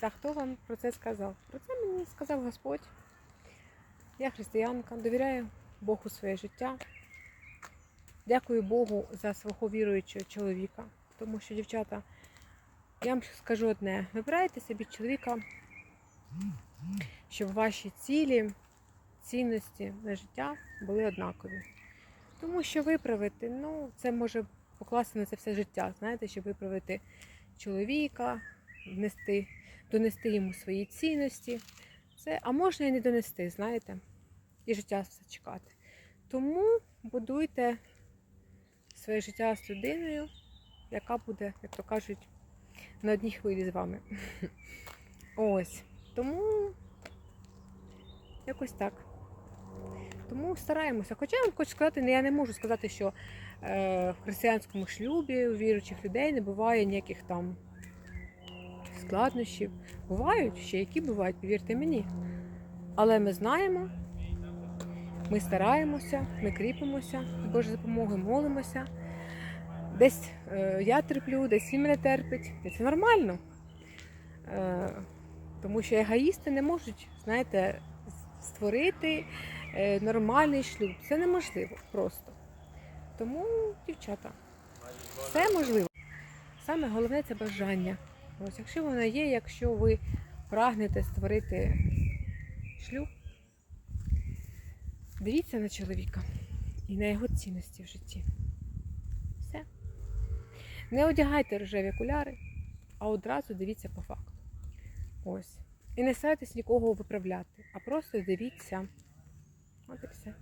Та хто вам про це сказав? Про це мені сказав Господь. Я християнка, довіряю Богу своє життя. Дякую Богу за свого віруючого чоловіка. Тому що, дівчата, я вам скажу одне: вибирайте собі чоловіка, щоб ваші цілі, цінності на життя були однакові. Тому що виправити, ну, це може покласти на це все життя, знаєте, щоб виправити чоловіка, внести, донести йому свої цінності. Це, а можна і не донести, знаєте, і життя все чекати. Тому будуйте своє життя з людиною, яка буде, як то кажуть, на одній хвилі з вами. Ось. Тому якось так. Тому стараємося. Хоча я вам хочу сказати, я не можу сказати, що е, в християнському шлюбі у віруючих людей не буває ніяких там складнощів. Бувають ще які бувають, повірте мені. Але ми знаємо, ми стараємося, ми кріпимося, з Божою допомогою молимося. Десь е, я терплю, десь він мене терпить. Це нормально. Е, тому що егоїсти не можуть, знаєте, створити е, нормальний шлюб. Це неможливо просто. Тому, дівчата, все можливо. Саме головне це бажання. Ось, якщо воно є, якщо ви прагнете створити шлюб, дивіться на чоловіка і на його цінності в житті. Все. Не одягайте рожеві окуляри, а одразу дивіться по факту. Ось. І не старайтесь нікого виправляти, а просто дивіться. От і все.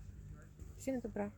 Всім добра.